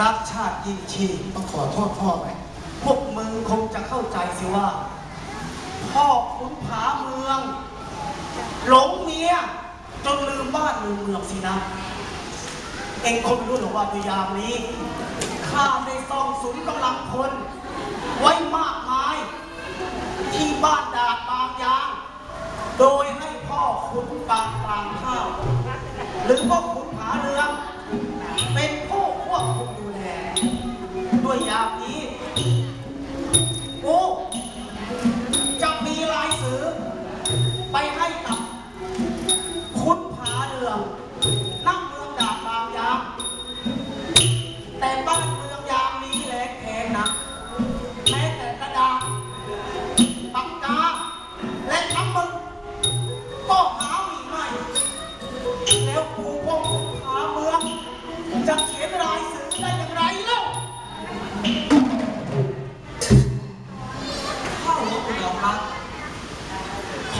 รักชาติยิ่งชีพต้องขอโทษพ่อไหมพวกมึงคงจะเข้าใจสิว่า พ่อขุนผาเมือง หลงเมียจนลืมบ้านลืมเมืองสินะ เองคงรู้หรอว่าในยามนี้ข้าได้ซ่องสุมกำลังคนไว้มากมาย ที่บ้านดาดบางยาง โดยให้พ่อขุนปางปางข้าว หรือพ่อขุนผาเรือง เป็นผู้ควบคุมดูแล ด้ว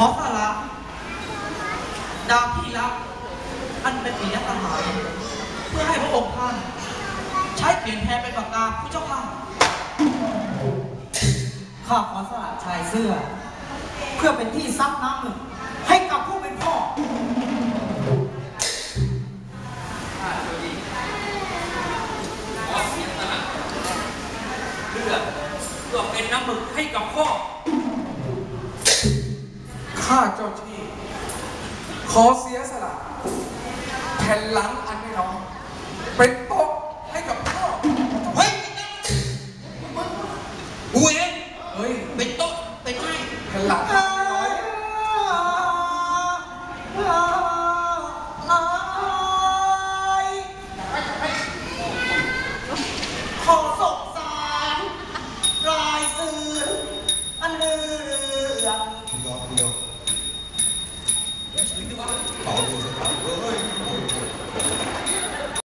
ขอสาระดาวที่รักอันเป็นปียสหายเพื่อให้พระองค์ท่านใช้เปลี่ยนแทนเป็นปากกาผู้เจ้าค่ะข้าขอสละชายเสื้อ เพื่อเป็นที่ซับน้ำหนึ่งให้กับผู้เป็นพ่อเลือเพื่อเป็นน้ำหมึกให้กับพ่อ ฆ่าเจ้าที่ ขอเสียสละแผ่นหลังอันไม่น้อยเป็นโต๊ะให้กับพ่อเฮ้ยกูเองเฮ้ยเป็นโต๊ะเป็นไม้แผ่นหลังขอสงสารรายสื่ออันเรื่องดียว 保护它。如